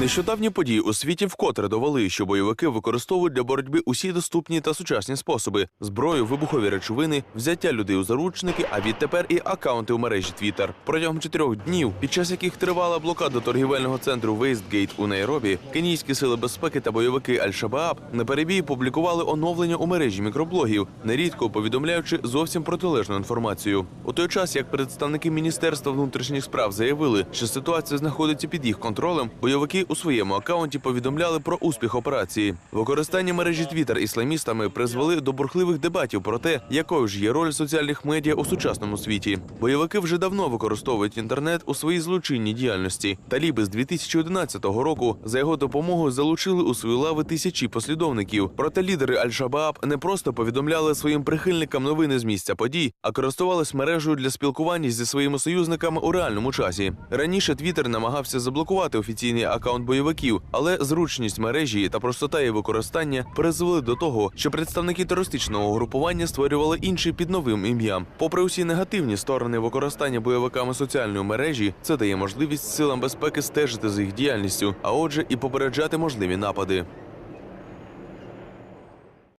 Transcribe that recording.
Нещодавні події у світі вкотре довели, що бойовики використовують для боротьби усі доступні та сучасні способи: зброю, вибухові речовини, взяття людей у заручники, а відтепер і акаунти у мережі Twitter. Протягом чотирьох днів, під час яких тривала блокада торгівельного центру Вейстгейт у Найробі, кенійські сили безпеки та бойовики Аль-Шабааб на перебій публікували оновлення у мережі мікроблогів, нерідко повідомляючи зовсім протилежну інформацію. У той час, як представники Міністерства внутрішніх справ заявили, що ситуація знаходиться під їх контролем, бойовики у своєму акаунті повідомляли про успіх операції. Використання мережі Twitter ісламістами призвели до бурхливих дебатів про те, якою ж є роль соціальних медіа у сучасному світі. Бойовики вже давно використовують інтернет у своїй злочинній діяльності. Таліби з 2011 року за його допомогою залучили у свої лави тисячі послідовників. Проте лідери Аль-Шабааб не просто повідомляли своїм прихильникам новини з місця подій, а користувались мережею для спілкування зі своїми союзниками у реальному часі. Раніше Твіттер намагався заблокувати офіційний акаунт бойовиків, але зручність мережі та простота її використання призвели до того, що представники терористичного групування створювали інші під новим ім'ям. Попри усі негативні сторони використання бойовиками соціальної мережі, це дає можливість силам безпеки стежити за їх діяльністю, а отже, і попереджати можливі напади.